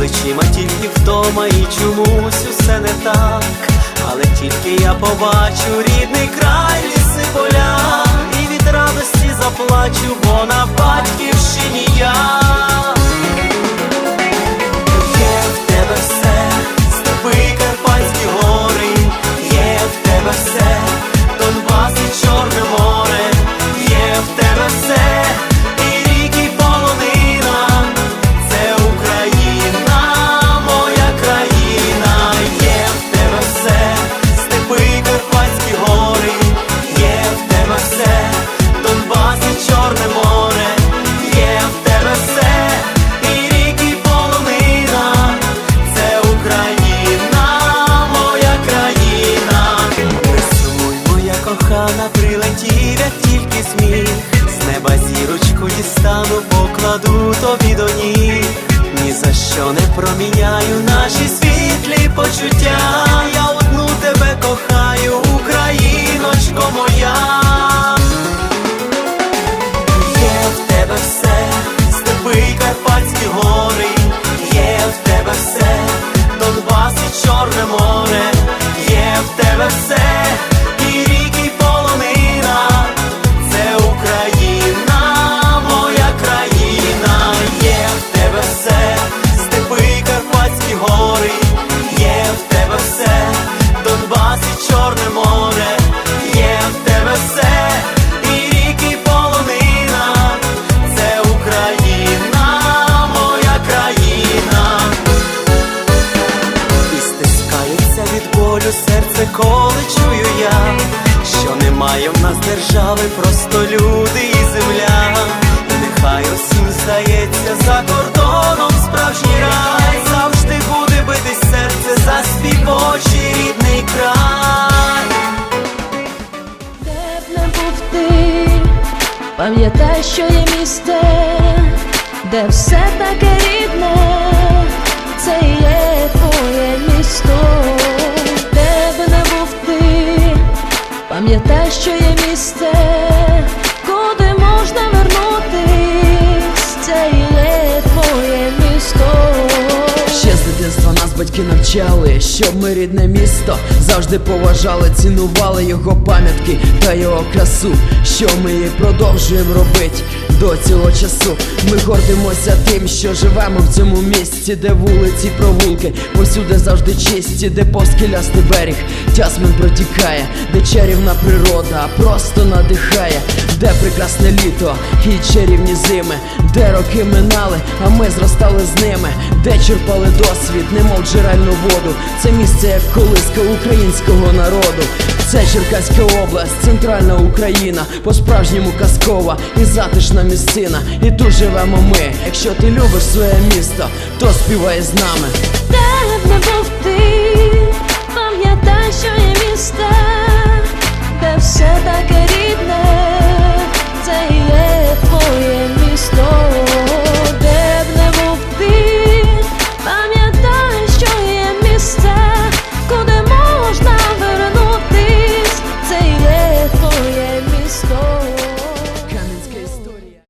Плечима тільки вдома і чомусь усе не так. Але тільки я побачу рідний край, ліси поля, і від радості заплачу, бо на батьківщині я. Зірочку дістану, покладу тобі до ніг. Ні за що не проміняю наші світлі почуття. Я одну тебе кохаю, Україночко моя. Є в тебе все, степи Карпатські гори, є в тебе все, Донбас і Чорне море, є в тебе все, держави, просто люди і земля. Нехай усім здається за кордоном справжній рай, завжди буде битись серце за співочий рідний край. Де б не був ти, пам'ятай, що є місце, де все таке рідне, місце, куди можна вернутись, батьки навчали, щоб ми рідне місто завжди поважали, цінували його пам'ятки та його красу, що ми і продовжуємо робити до цього часу. Ми гордимося тим, що живемо в цьому місці, де вулиці, провулки, посюди завжди чисті, де повскелястий берег, тясмен протікає, де чарівна природа просто надихає, де прекрасне літо і чарівні зими, де роки минали, а ми зростали з ними, де черпали досвід, немов джерельну воду. Це місце як колиска українського народу. Це Черкаська область, центральна Україна, по-справжньому казкова і затишна місцина. І тут живемо ми. Якщо ти любиш своє місто, то співай з нами. Де б не був